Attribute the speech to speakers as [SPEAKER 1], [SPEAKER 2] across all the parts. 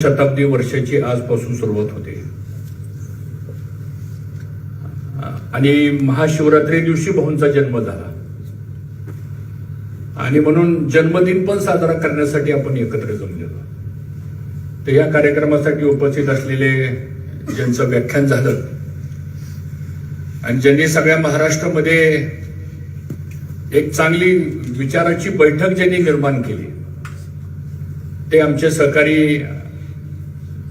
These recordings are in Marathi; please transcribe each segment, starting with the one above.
[SPEAKER 1] शताब्दी वर्षाची आजपासून सुरुवात होते. आणि महाशिवरात्री दिवशी भाऊंचा जन्म झाला. आणि म्हणून जन्मदिन पण साजरा करण्यासाठी आपण एकत्र जमलेलो तर या कार्यक्रमासाठी उपस्थित असलेले ज्यांचं व्याख्यान झालं आणि ज्यांनी सगळ्या महाराष्ट्रामध्ये एक चांगली विचाराची बैठक ज्यांनी निर्माण केली ते आमचे सहकारी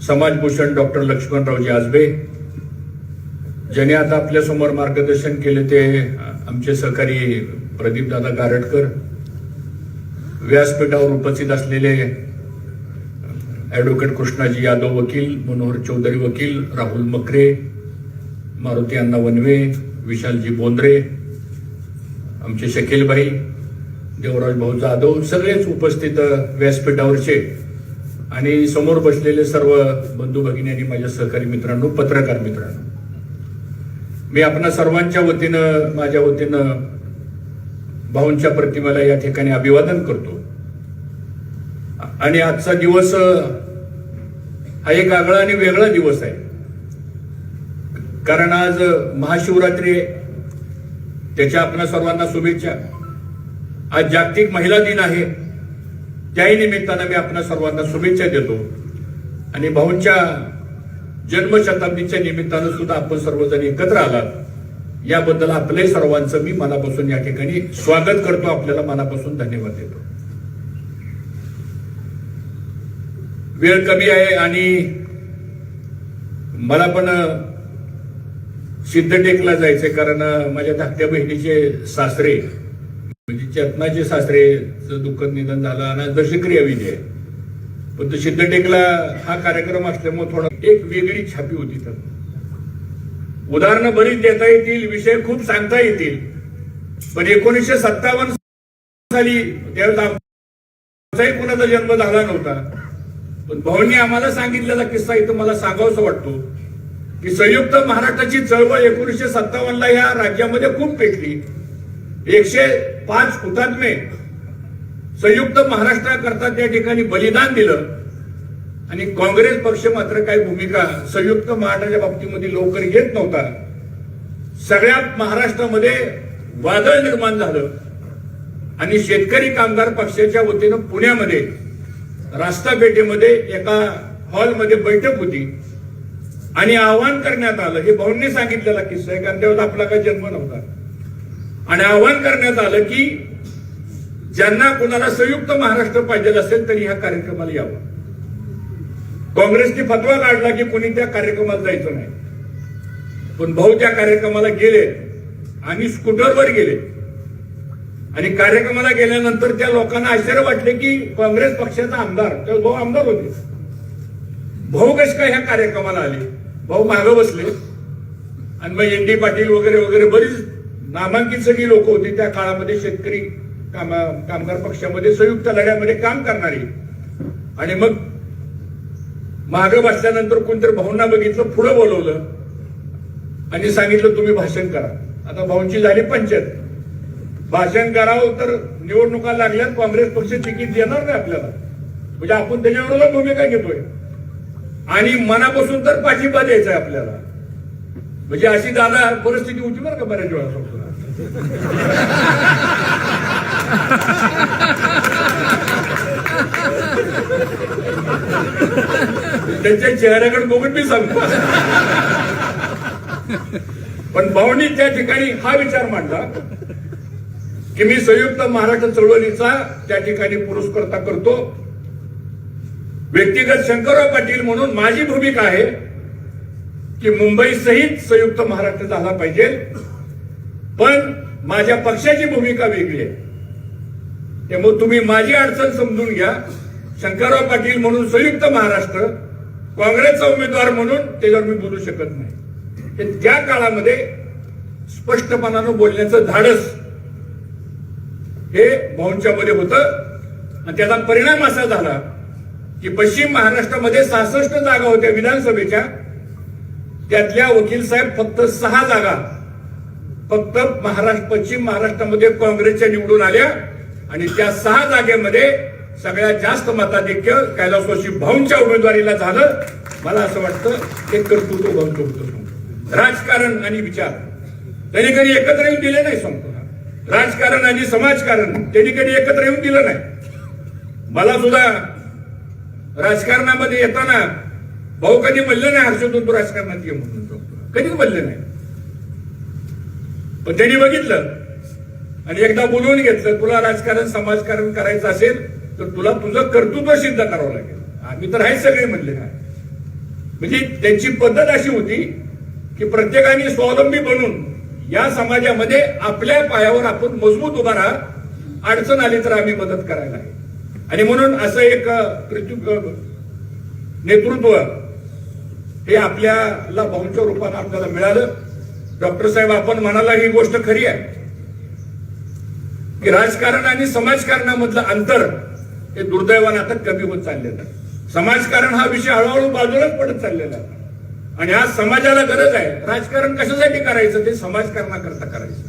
[SPEAKER 1] समाजभूषण डॉक्टर लक्ष्मणरावजी आजबे ज्याने आता आपल्यासमोर मार्गदर्शन केले ते आमचे सहकारी प्रदीपदादा गारटकर व्यासपीठावर उपस्थित असलेले ॲडव्होकेट कृष्णाजी यादव वकील मनोहर चौधरी वकील राहुल मकरे मारुती अण्णा वनवे विशालजी बोंद्रे आमचे शकीलभाई देवराज भाऊ जाधव सगळेच उपस्थित व्यासपीठावरचे आणि समोर बसलेले सर्व बंधू भगिनी आणि माझ्या सहकारी मित्रांनो पत्रकार मित्रांनो मी आपणा सर्वांच्या वतीनं माझ्या वतीनं भाऊंच्या प्रतिमेला या ठिकाणी अभिवादन करतो. आणि आजचा दिवस हा एक आगळा आणि वेगळा दिवस आहे. कारण आज महाशिवरात्री त्याच्या आपणा सर्वांना शुभेच्छा. आज जागतिक महिला दिन आहे. त्याही निमित्तानं मी आपणा सर्वांना शुभेच्छा देतो. आणि भाऊंच्या जन्मशताब्दीच्या निमित्तानं सुद्धा आपण सर्वजण एकत्र आलात. याबद्दल आपले सर्वांचं मी मनापासून या ठिकाणी स्वागत करतो. आपल्याला मनापासून धन्यवाद देतो. वेळ कमी आहे आणि मला पण सिद्धटेकला जायचंय कारण माझ्या धाकट्या बहिणीचे सासरे चेतनाचे सासरेचं दुःखद निधन झालं आणि जशी विजय. पण तो सिद्धटेकला हा कार्यक्रम असल्यामुळे थोडा एक वेगळी छापी होती तर. उदाहरणं बरीच देता येतील विषय खूप सांगता येतील. पण एकोणीसशे सत्तावन्न साली त्यावेळेस कुणाचा जन्म झाला नव्हता. पण भाऊंनी आम्हाला सांगितलेला किस्सा इथं मला सांगावंसं वाटतो की संयुक्त महाराष्ट्राची चळवळ एकोणीसशे सत्तावन्न ला या राज्यामध्ये खूप पेटली. एकशे पाच हुतात्मे संयुक्त महाराष्ट्राकरता त्या ठिकाणी बलिदान दिलं. आणि काँग्रेस पक्ष मात्र काही भूमिका संयुक्त महाराष्ट्राच्या बाबतीमध्ये लवकर घेत नव्हता. सगळ्या महाराष्ट्रामध्ये वादळ निर्माण झालं. आणि शेतकरी कामगार पक्षाच्या वतीनं पुण्यामध्ये रास्तापेठेमध्ये एका हॉलमध्ये बैठक होती. आणि आवाहन करण्यात आलं. हे भाऊंनी सांगितलेला किस्सा आहे कारण त्यावेळेस आपला काही जन्म नव्हता. आणि आवाहन करण्यात आलं की ज्यांना कोणाला संयुक्त महाराष्ट्र पाहिजे असेल तरी ह्या कार्यक्रमाला यावं. काँग्रेसने फतवा काढला की कोणी त्या कार्यक्रमाला जायचं नाही. पण भाऊ त्या कार्यक्रमाला गेले आणि स्कूटरवर गेले. आणि कार्यक्रमाला गेल्यानंतर त्या लोकांना आश्चर्य वाटले की काँग्रेस पक्षाचा आमदार तर भाऊ आमदार होते. भाऊ कश काय ह्या कार्यक्रमाला आले? भाऊ मागं बसले. आणि मग एन डी पाटील वगैरे वगैरे बरीच नामांकित सगळी लोक होती त्या काळामध्ये शेतकरी कामा कामगार पक्षामध्ये संयुक्त लढ्यामध्ये काम करणारी. आणि मग मागं बसल्यानंतर कोणतरी भाऊंना बघितलं पुढं बोलवलं. आणि सांगितलं तुम्ही भाषण करा. आता भाऊंची झाली पंचायत. भाषण करावं तर निवडणुका लागल्यात काँग्रेस पक्ष तिकीट देणार नाही आपल्याला. म्हणजे आपण त्याच्याविरोधात भूमिका घेतोय. आणि मनापासून तर पाठिंबा द्यायचा आहे आपल्याला. म्हणजे अशी दादा परिस्थिती होती बरं का बऱ्याच वेळा त्यांच्या चेहऱ्याकडे बघून मी सांगतो. पण भाऊनी त्या ठिकाणी हा विचार मांडला की मी संयुक्त महाराष्ट्र चळवळीचा त्या ठिकाणी पुरस्कर्ता करतो. व्यक्तिगत शंकरराव पाटील म्हणून माझी भूमिका आहे की मुंबईसहित संयुक्त महाराष्ट्र झाला पाहिजे. पण माझ्या पक्षाची भूमिका वेगळी आहे. त्यामुळे तुम्ही माझी अडचण समजून घ्या. शंकरराव पाटील म्हणून संयुक्त महाराष्ट्र काँग्रेसचा उमेदवार म्हणून त्याच्यावर मी बोलू शकत नाही. त्या काळामध्ये स्पष्टपणानं बोलण्याचं धाडस हे भाऊंच्या मध्ये होतं. आणि त्याचा परिणाम असा झाला की पश्चिम महाराष्ट्रामध्ये सहासष्ट जागा होत्या विधानसभेच्या. त्यातल्या वकील साहेब फक्त सहा जागा फक्त महाराष्ट्र पश्चिम महाराष्ट्रामध्ये काँग्रेसच्या निवडून आल्या आणि त्या सहा जागेमध्ये सगळ्यात जास्त मताधिक्य कैलासवासी भाऊंच्या उमेदवारीला झालं. मला असं वाटतं ते कर्तृत्व भाऊंचं होतं राजकारण आणि विचार. त्यांनी कधी एकत्र येऊन दिले नाही सांगतो राजकारण आणि समाजकारण त्यांनी कधी एकत्र येऊन दिलं नाही. मला सुद्धा राजकारणामध्ये येताना भाऊ कधी म्हणलं नाही हर्षदून तू राजकारणात ये म्हणून. कधीच म्हणले नाही. पण त्यांनी बघितलं. आणि एकदा बोलवून घेतलं तुला राजकारण समाजकारण करायचं असेल तर तुला तुझं कर्तृत्व सिद्ध करावं लागेल. आम्ही तर हे सगळे म्हणले. ना म्हणजे त्यांची पद्धत अशी होती की प्रत्येकाने स्वावलंबी बनून या समाजामध्ये आपल्या पायावर आपण मजबूत उभा राहा अडचण आली तर आम्ही मदत करायला आहे. आणि म्हणून असं एक नेतृत्व हे आपल्याला भाऊंच्या रूपानं आपल्याला मिळालं. डॉक्टर साहेब आपण म्हणाला ही गोष्ट खरी आहे की राजकारण आणि समाजकारणामधलं अंतर हे दुर्दैवानं आता कमी होत चाललेलं आहे. समाजकारण हा विषय हळूहळू बाजूलाच पडत चाललेला आहे. आणि आज समाजाला गरज आहे. राजकारण कशासाठी करायचं? ते समाजकारणाकरता करायचं.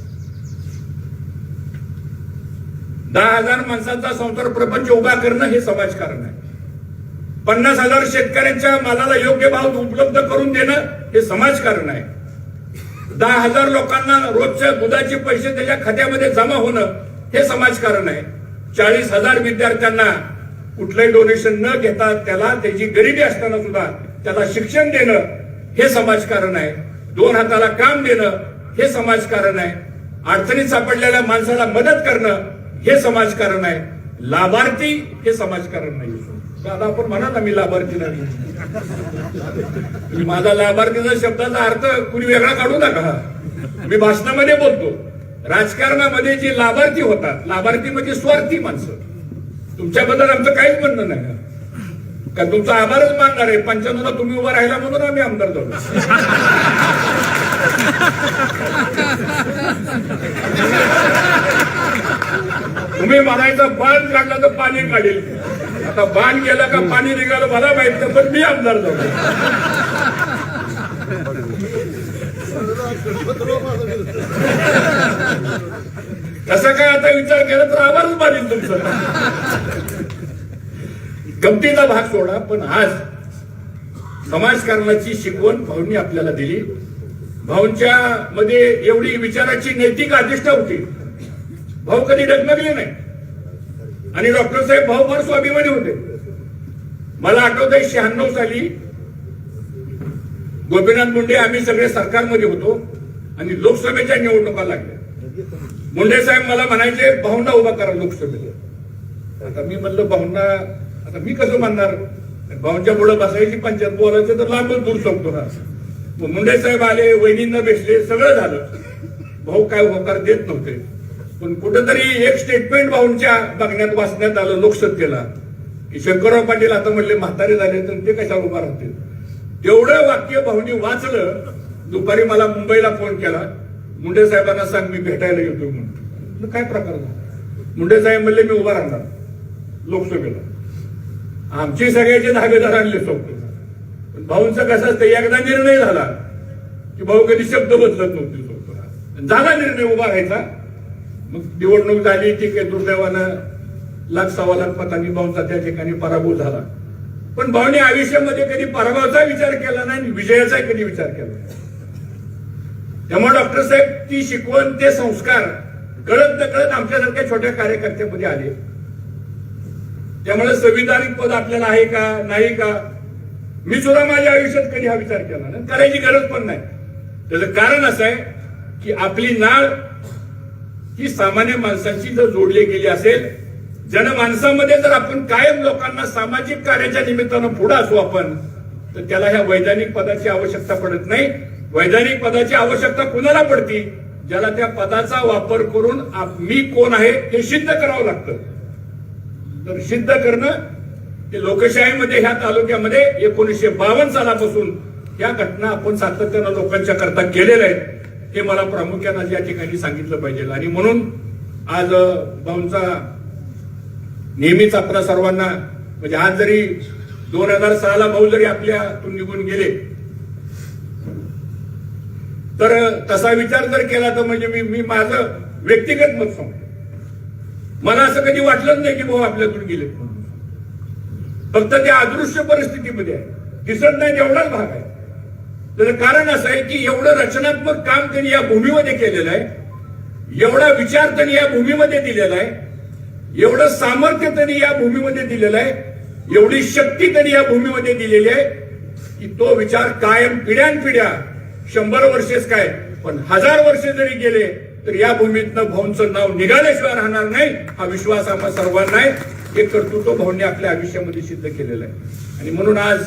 [SPEAKER 1] दहा हजार माणसांचा संसार प्रपंच उभा करणं हे समाजकारण आहे. पन्नास हजार शेतकऱ्यांच्या मालाला योग्य भाव उपलब्ध करून देणं हे समाजकारण आहे. दहा हजार लोकांना रोजच्या दुधाचे पैसे त्याच्या खात्यामध्ये जमा होणं हे समाजकारण आहे. चाळीस हजार विद्यार्थ्यांना कुठलंही डोनेशन न घेता त्याला त्याची गरिबी असताना सुद्धा त्याला शिक्षण देणं हे समाजकारण आहे. दोन हाताला काम देणं हे समाजकारण आहे. अडचणीत सापडलेल्या माणसाला मदत करणं हे समाजकारण आहे. लाभार्थी हे समाजकारण नाही. दादा आपण म्हणा ना मी लाभार्थी नाही. माझा लाभार्थीचा शब्दाचा अर्थ कुणी वेगळा काढू नका. मी भाषणामध्ये बोलतो. राजकारणामध्ये जे लाभार्थी होतात लाभार्थी म्हणजे स्वार्थी माणसं. तुमच्याबद्दल आमचं काहीच म्हणणं नाही. का तुमचा आभारच मानणार आहे? पंच्याण्णवला तुम्ही उभा राहिला म्हणून आम्ही आमदार झालो. तुम्ही म्हणायचा बाण काढला तर पाणी काढेल. आता बाण गेला का पाणी निघालं मला माहीत नाही, पण मी आमदार झालो. तसं काय आता विचार केला तर आवाज मारील तुमचा. गमतीचा भाग सोडा पण आज समाजकारणाची शिकवण भाऊंनी आपल्याला दिली. भाऊंच्या मध्ये एवढी विचाराची नैतिक अधिष्ठा होती. भाऊ कधी डगमगले नाही. आणि डॉक्टर साहेब भाऊ स्वाभिमानी होते. मला आठवत आहे शहाण्णव साली गोपीनाथ मुंडे आम्ही सगळे सरकारमध्ये होतो आणि लोकसभेच्या निवडणुका लागल्या. मुंडे साहेब मला म्हणायचे भावना उभा करा लोकसभेला. आता मी म्हणलं भावना आता मी कसं म्हणणार भाऊंच्या पुढे बसायची पंचायत बोलायचं तर लांबच दूर शकतो ना. मग मुंडे साहेब आले वहिनींना भेटले सगळं झालं. भाऊ काय होकार देत नव्हते. पण कुठंतरी एक स्टेटमेंट भाऊंच्या बघण्यात वाचण्यात आलं लोकसत्तेला की शंकरराव पाटील आता म्हणले म्हातारे झाले तर ते कशावर उभा राहतील? तेवढं वाक्य भाऊनी वाचलं. दुपारी मला मुंबईला फोन केला. मुंडे साहेबांना सांग मी भेटायला येतो म्हणून. काय प्रकार झाला? मुंडे साहेब म्हणले मी उभा राहणार. लोकसभेला. आमची सगळ्याचे धागेदार आणले सोबत पण भाऊंचा कसं असतं एकदा निर्णय झाला की भाऊ कधी शब्द बदलत नव्हते सोबत झाला निर्णय उभा राहायचा. मग निवडणूक झाली ठीक आहे दुर्दैवानं लाख सव्वा लाख मतांनी भावचा त्या ठिकाणी पराभव झाला. पण भाऊने आयुष्यामध्ये कधी पराभवाचा विचार केला नाही आणि विजयाचा कधी विचार केला नाही. त्यामुळे डॉक्टर साहेब ती शिकवण ते संस्कार कळत न कळत आमच्यासारख्या छोट्या कार्यकर्त्यामध्ये आले. त्यामुळे संविधानिक पद आपल्याला आहे का नाही का? मी सुद्धा माझ्या आयुष्यात कधी हा विचार केला नाही. करायची गरज पण नाही. त्याचं कारण असं आहे की आपली नाळ ही सामान्य माणसांशी जर जोडली गेली असेल जनमानसामध्ये जर आपण कायम लोकांना सामाजिक कार्याच्या निमित्तानं पुढे असू आपण तर त्याला ह्या वैधानिक पदाची आवश्यकता पडत नाही. वैधानिक पदाची आवश्यकता कुणाला पडती? ज्याला त्या पदाचा वापर करून मी कोण आहे हे सिद्ध करावं लागतं. तर सिद्ध करणं ते लोकशाहीमध्ये ह्या तालुक्यामध्ये एकोणीसशे बावन्न सालापासून या घटना आपण सातत्यानं लोकांच्या करता केलेल्या आहेत. हे मला प्रामुख्यानं या ठिकाणी सांगितलं पाहिजे. आणि म्हणून आज भाऊंचा नेहमीच आपला सर्वांना म्हणजे आज जरी दोन हजार सहाला भाऊ जरी आपल्यातून निघून गेले तर तसा विचार जर केला तर म्हणजे मी मी माझं व्यक्तिगत मत सांगतो. मला असं कधी वाटलंच नाही की भाऊ आपल्यातून गेले. म्हणून. फक्त त्या अदृश्य परिस्थितीमध्ये आहे. दिसत नाही तेवढाच भाग आहे. त्याचं कारण असं आहे की एवढं रचनात्मक काम त्यांनी या भूमीमध्ये केलेलं आहे एवढा विचार त्यांनी या भूमीमध्ये दिलेला आहे एवढं सामर्थ्य त्यांनी या भूमीमध्ये दिलेलं आहे एवढी शक्ती त्यांनी या भूमीमध्ये दिलेली आहे की तो विचार कायम पिढ्यानपिढ्या शंभर वर्षेच काय पण हजार वर्षे जरी गेले तर या भूमीतनं भाऊंचं नाव निघाल्याशिवाय राहणार नाही हा विश्वास आम्हा सर्वांना आहे. हे कर्तृत्व भाऊंनी आपल्या आयुष्यामध्ये सिद्ध केलेलं आहे. आणि म्हणून आज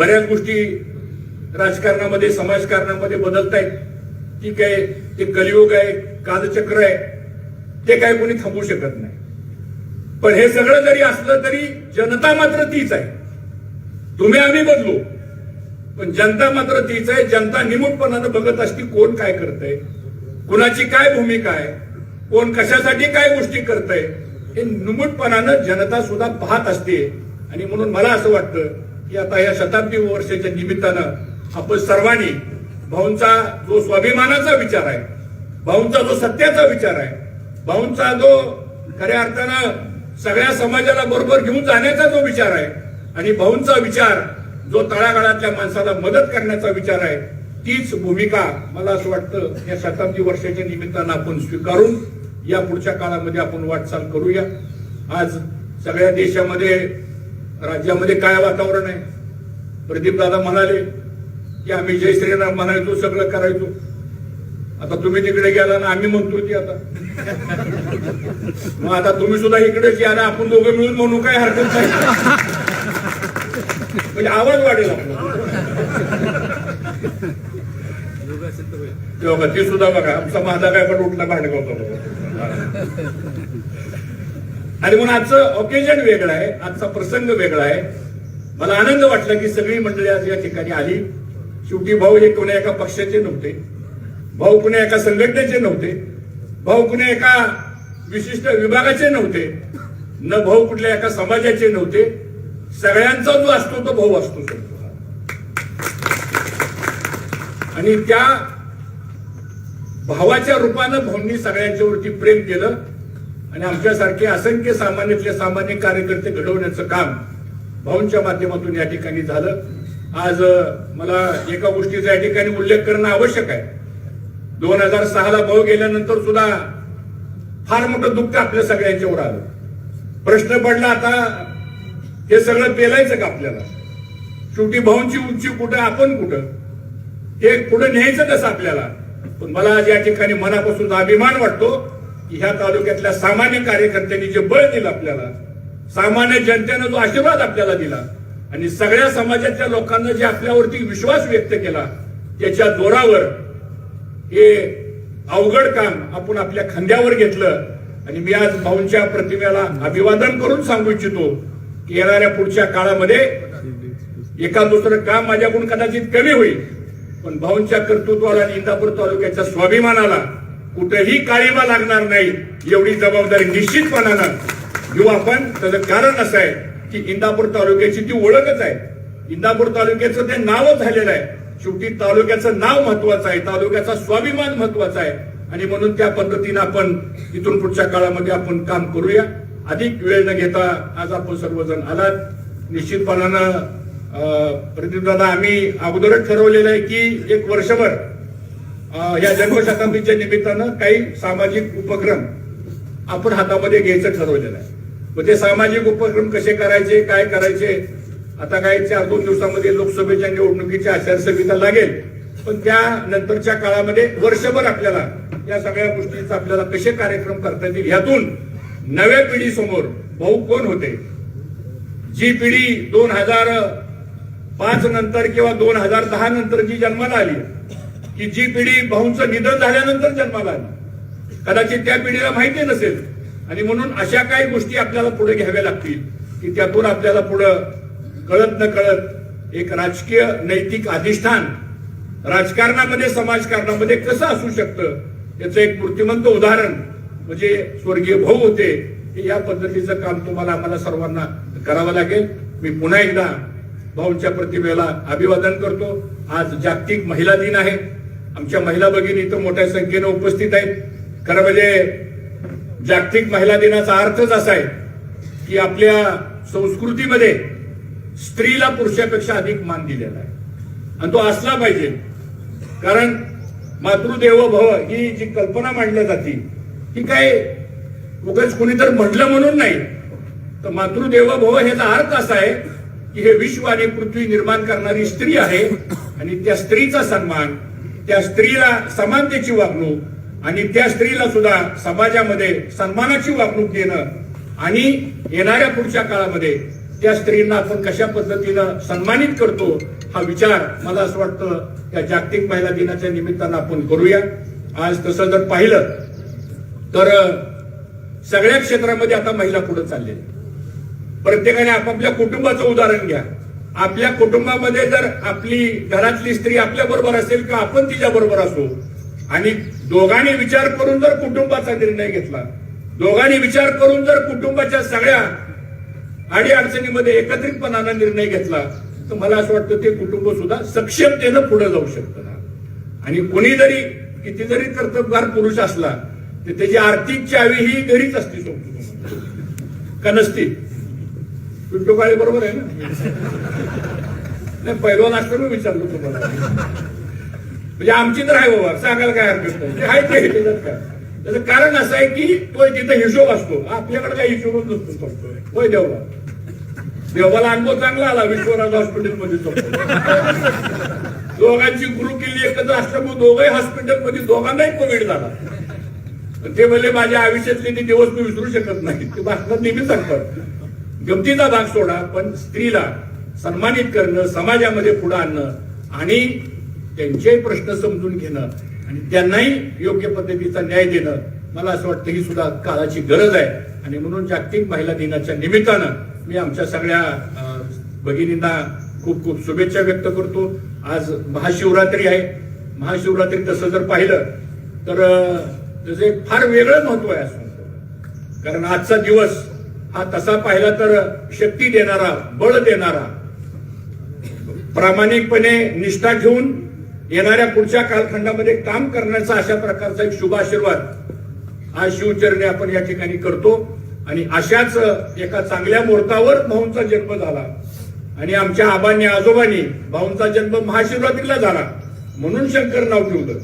[SPEAKER 1] बऱ्याच गोष्टी राजकारणामध्ये समाजकारणामध्ये बदलत आहेत. ठीक आहे ते कलियुग आहे कालचक्र आहे ते काय कोणी थांबवू शकत नाही. पण हे सगळं जरी असलं तरी जनता मात्र तीच आहे. तुम्ही आम्ही बदलू पण जनता मात्र तीच आहे. जनता निमूटपणानं बघत असती कोण काय करतंय कुणाची काय भूमिका आहे कोण कशासाठी काय गोष्टी करतंय हे निमूटपणानं जनता सुद्धा पाहत असते. आणि म्हणून मला असं वाटतं की आता या शताब्दी वर्षाच्या निमित्तानं आपण सर्वांनी भाऊंचा जो स्वाभिमानाचा विचार आहे भाऊंचा जो सत्याचा विचार आहे भाऊंचा जो खऱ्या अर्थानं सगळ्या समाजाला बरोबर घेऊन जाण्याचा जो विचार आहे आणि भाऊंचा विचार जो तळागाळातल्या माणसाला मदत करण्याचा विचार आहे तीच भूमिका मला असं वाटतं या शताब्दी वर्षाच्या निमित्तानं आपण स्वीकारून या पुढच्या काळामध्ये आपण वाटचाल करूया. आज सगळ्या देशामध्ये राज्यामध्ये काय वातावरण आहे? प्रदीपदादा म्हणाले की आम्ही जय श्रीराम म्हणायचो सगळं करायचो. आता तुम्ही तिकडे गेला ना आम्ही म्हणतो ती आता. मग आता तुम्ही सुद्धा इकडेच या ना आपण दोघं मिळून म्हणू काय हरकत नाही. म्हणजे आवाज वाढेल आपला. ती सुद्धा बघा आमचा माझा काय पण उठला भांडगावतो आणि म्हणून आजचं ऑकेजन वेगळं आहे आजचा प्रसंग वेगळा आहे. मला आनंद वाटला की सगळी मंडळी आज या ठिकाणी आली. शेवटी भाऊ हे कोण्या एका पक्षाचे नव्हते. भाऊ कुण्या एका संघटनेचे नव्हते. भाऊ कुण्या एका विशिष्ट विभागाचे नव्हते. न भाऊ कुठल्या एका समाजाचे नव्हते. सगळ्यांचा जो असतो तो भाऊ असतो. आणि त्या भावाच्या रूपानं भाऊंनी सगळ्यांच्यावरती प्रेम केलं. आणि आमच्यासारखे असंख्य सामान्यातले सामान्य कार्यकर्ते घडवण्याचं काम भाऊंच्या माध्यमातून या ठिकाणी झालं. आज मला एका गोष्टीचा या ठिकाणी उल्लेख करणं आवश्यक आहे. दोन हजार सहाला भाऊ गेल्यानंतर सुद्धा फार मोठं दुःख आपल्या सगळ्यांच्यावर आलं. प्रश्न पडला आता हे सगळं पेलायचं का आपल्याला? शेवटी भाऊंची उंची कुठं आपण कुठं? हे कुठं न्यायचं कसं आपल्याला? पण मला आज या ठिकाणी मनापासून अभिमान वाटतो ह्या तालुक्यातल्या सामान्य कार्यकर्त्यांनी जे बळ दिलं आपल्याला सामान्य जनतेनं जो आशीर्वाद आपल्याला दिला आणि सगळ्या समाजाच्या लोकांना जे आपल्यावरती विश्वास व्यक्त केला त्याच्या जोरावर हे अवघड काम आपण आपल्या खांद्यावर घेतलं आणि मी आज भाऊंच्या प्रतिमेला अभिवादन करून सांगू इच्छितो की येणाऱ्या पुढच्या काळामध्ये एका दुसरं काम माझ्याकडून कदाचित कमी होईल पण भाऊंच्या कर्तृत्वाला आणि इंदापूर तालुक्याच्या स्वाभिमानाला कुठेही काळीमा लागणार नाही एवढी जबाबदारी निश्चितपणानं घेऊ आपण. त्याचं कारण असं आहे की इंदापूर तालुक्याची ती ओळखच आहे. इंदापूर तालुक्याचं ते नावच झालेलं आहे. शेवटी तालुक्याचं नाव महत्वाचं आहे तालुक्याचा स्वाभिमान महत्त्वाचा आहे. आणि म्हणून त्या पद्धतीनं आपण इथून पुढच्या काळामध्ये आपण काम करूया. अधिक वेळ न घेता आज आपण सर्वजण आलात. निश्चितपणानं प्रदीप दादा आम्ही अगोदरच ठरवलेलं आहे की एक वर्षभर या जन्मशताब्दीच्या निमित्तानं काही सामाजिक उपक्रम आपण हातामध्ये घ्यायचं ठरवलेलं आहे. मग ते सामाजिक उपक्रम कसे करायचे काय करायचे? आता काय चार दोन दिवसामध्ये लोकसभेच्या निवडणुकीची आचारसंहिता लागेल. पण त्या नंतरच्या काळामध्ये वर्षभर आपल्याला या सगळ्या गोष्टीचा आपल्याला कसे कार्यक्रम करता येतील ह्यातून नव्या पिढीसमोर भाऊ कोण होते? जी पिढी दोन हजार पाच नंतर किंवा दोन हजार दहा नंतर जी जन्माला आली की जी पिढी भाऊंचं निधन झाल्यानंतर जन्माला आली. कदाचित त्या पिढीला माहिती नसेल. आणि म्हणून अशा काही गोष्टी आपल्याला पुढे घ्याव्या लागतील की त्यातून आपल्याला पुढं कळत न कळत एक राजकीय नैतिक अधिष्ठान राजकारणामध्ये समाजकारणामध्ये कसं असू शकतं? याचं एक मूर्तिमंत उदाहरण म्हणजे स्वर्गीय भाऊ होते या पद्धतीचं काम तुम्हाला आम्हाला सर्वांना करावं लागेल. मी पुन्हा एकदा भाऊंच्या प्रतिमेला अभिवादन करतो. आज जागतिक महिला दिन आहे. आमच्या महिला भगिनी इथं मोठ्या संख्येनं उपस्थित आहेत. खरं म्हणजे जागतिक महिला दिनाचा अर्थच असा आहे की आपल्या संस्कृतीमध्ये स्त्रीला पुरुषापेक्षा अधिक मान दिलेला आहे. आणि तो असला पाहिजे. कारण मातृदेव भव ही जी कल्पना मांडली जाते ही काय उगाच कोणीतरी म्हटलं म्हणून नाही. तर मातृदेव भव ह्याचा अर्थ असा आहे की हे विश्व आणि पृथ्वी निर्माण करणारी स्त्री आहे आणि त्या स्त्रीचा सन्मान त्या स्त्रीला समानतेची वागणूक आणि त्या स्त्रीला सुद्धा समाजामध्ये सन्मानाची वागणूक देणं आणि येणाऱ्या पुढच्या काळामध्ये त्या स्त्रींना आपण कशा पद्धतीनं सन्मानित करतो हा विचार मला असं वाटतं त्या जागतिक महिला दिनाच्या निमित्तानं आपण करूया. आज तसं जर पाहिलं तर सगळ्या क्षेत्रामध्ये आता महिला पुढे चाललेल्या प्रत्येकाने आपापल्या कुटुंबाचं उदाहरण घ्या. आपल्या कुटुंबामध्ये जर आपली घरातली स्त्री आपल्या बरोबर असेल किंवा आपण तिच्या बरोबर असू. आणि दोघांनी विचार करून जर कुटुंबाचा निर्णय घेतला दोघांनी विचार करून जर कुटुंबाच्या सगळ्या आणि अडचणीमध्ये एकत्रितपणानं निर्णय घेतला तर मला असं वाटतं ते कुटुंब सुद्धा सक्षमतेनं पुढे जाऊ शकतं आणि कोणी जरी किती जरी कर्तबगार पुरुष असला तर त्याची आर्थिक चावी ही घरीच असते का नसती? पिंटू काळे बरोबर आहे ना? नाही पहिलवान असलं मी विचारलो तुम्हाला. म्हणजे आमची तर आहे बाबा सांगायला काय हरकत नाही. जे आहे ते त्याचं कारण असं आहे की तो तिथं हिशोब असतो आपल्याकडे काही हिशोबच नसतो फक्त. होय देवा देवाला अनुभव चांगला आला विश्वराज हॉस्पिटलमध्ये दोघांची गुरु केली एकत्र असल्यामुळे दोघंही हॉस्पिटलमध्ये दोघांनाही कोविड झाला. ते म्हणजे माझ्या आयुष्यातले ते दिवस मी विसरू शकत नाही. ते बातम्या नेहमी सांगतात. गमतीचा भाग सोडा पण स्त्रीला सन्मानित करणं समाजामध्ये पुढे आणणं आणि त्यांचे प्रश्न समजून घेणं आणि त्यांनाही योग्य पद्धतीचा न्याय देणं मला असं वाटतं ही सुद्धा काळाची गरज आहे. आणि म्हणून जागतिक महिला दिनाच्या निमित्तानं मी आमच्या सगळ्या भगिनींना खूप खूप शुभेच्छा व्यक्त करतो. आज महाशिवरात्री आहे. महाशिवरात्री तसं जर पाहिलं तर त्याचं एक फार वेगळं महत्त्व आहे असं कारण आजचा दिवस हा तसा पाहिला तर शक्ती देणारा बळ देणारा प्रामाणिकपणे निष्ठा घेऊन येणाऱ्या पुढच्या कालखंडामध्ये काम करण्याचा अशा प्रकारचा एक शुभ आशीर्वाद आज शिवचरणे आपण या ठिकाणी करतो. आणि अशाच एका चांगल्या मुहूर्तावर भाऊंचा जन्म झाला. आणि आमच्या आबांनी आजोबांनी भाऊंचा जन्म महाशिवरात्रीला झाला. म्हणून शंकर नाव ठेवलं.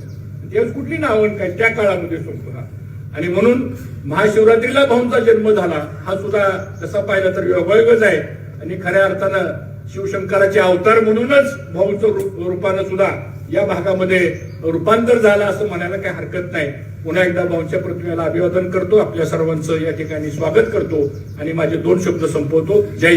[SPEAKER 1] त्यावेळेस कुठली नावण काय? त्या काळामध्ये सोडतो हा. आणि म्हणून महाशिवरात्रीला भाऊंचा जन्म झाला. हा सुद्धा तसा पाहिला तर योगायोगच आहे. आणि खऱ्या अर्थानं शिवशंकराचे अवतार म्हणूनच भाऊचं रूप- रूपानं सुद्धा या भागामध्ये रूपांतर झालं असं म्हणायला काही हरकत नाही. पुन्हा एकदा भाऊंच्या प्रतिमेला अभिवादन करतो. आपल्या सर्वांचं या ठिकाणी स्वागत करतो. आणि माझे दोन शब्द संपवतो. जय